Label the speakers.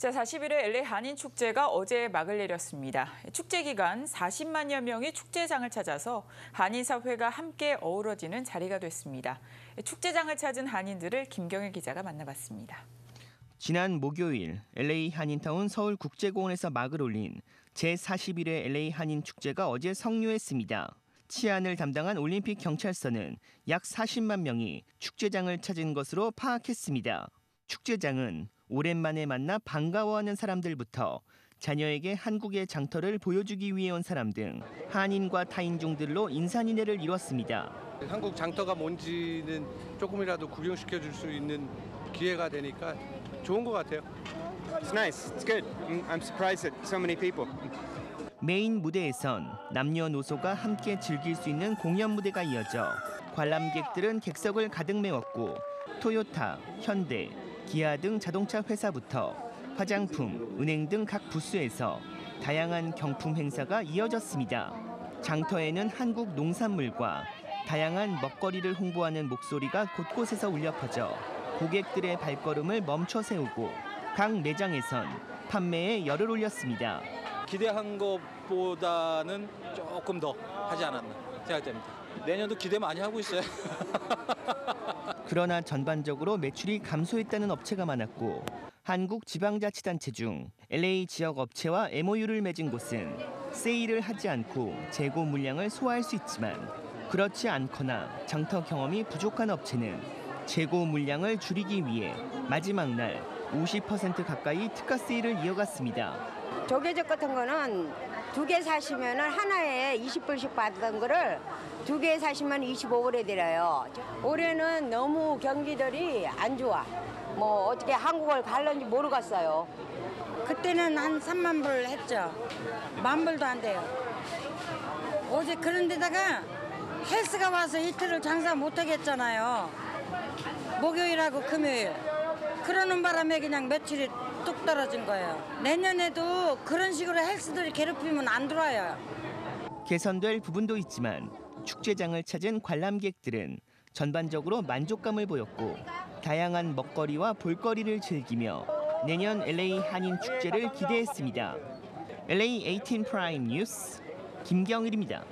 Speaker 1: 자, 41회 LA 한인 축제가 어제 막을 내렸습니다. 축제 기간 40만여 명이 축제장을 찾아서 한인 사회가 함께 어우러지는 자리가 됐습니다. 축제장을 찾은 한인들을 김경일 기자가 만나봤습니다.
Speaker 2: 지난 목요일 LA 한인타운 서울 국제공원에서 막을 올린 제41회 LA 한인 축제가 어제 성료했습니다. 치안을 담당한 올림픽 경찰서는 약 40만 명이 축제장을 찾은 것으로 파악했습니다. 축제장은 오랜만에 만나 반가워하는 사람들부터 자녀에게 한국의 장터를 보여주기 위해 온 사람 등 한인과 타인종들로 인산인해를 이뤘습니다.
Speaker 3: 한국 장터가 뭔지는 조금이라도 구경시켜 줄 수 있는 기회가 되니까 좋은 것 같아요.
Speaker 4: It's nice. It's good. I'm- I'm surprised at so many people.
Speaker 2: 메인 무대에선 남녀노소가 함께 즐길 수 있는 공연 무대가 이어져 관람객들은 객석을 가득 메웠고 토요타, 현대, 기아 등 자동차 회사부터 화장품, 은행 등 각 부스에서 다양한 경품 행사가 이어졌습니다. 장터에는 한국 농산물과 다양한 먹거리를 홍보하는 목소리가 곳곳에서 울려 퍼져 고객들의 발걸음을 멈춰 세우고 각 매장에선 판매에 열을 올렸습니다.
Speaker 5: 기대한 것보다는 조금 더 하지 않았나 생각됩니다. 내년도 기대 많이 하고 있어요.
Speaker 2: 그러나 전반적으로 매출이 감소했다는 업체가 많았고 한국 지방자치단체 중 LA 지역 업체와 MOU를 맺은 곳은 세일을 하지 않고 재고 물량을 소화할 수 있지만 그렇지 않거나 장터 경험이 부족한 업체는 재고 물량을 줄이기 위해 마지막 날 50% 가까이 특가 세일을 이어갔습니다.
Speaker 6: 조개젓 같은 거는 두 개 사시면은 하나에 20불씩 받던 거를 두 개 사시면 25불에 드려요. 올해는 너무 경기들이 안 좋아. 뭐 어떻게 한국을 갈는지 모르겠어요.
Speaker 7: 그때는 한 3만 불 했죠. 만 불도 안 돼요. 어제 그런 데다가 헬스가 와서 이틀을 장사 못 하겠잖아요. 목요일하고 금요일. 그러는 바람에 그냥 매출이 뚝 떨어진 거예요. 내년에도 그런 식으로 헬스들이 괴롭히면 안 들어와요.
Speaker 2: 개선될 부분도 있지만 축제장을 찾은 관람객들은 전반적으로 만족감을 보였고 다양한 먹거리와 볼거리를 즐기며 내년 LA 한인 축제를 기대했습니다. LA 18 프라임 뉴스 김경일입니다.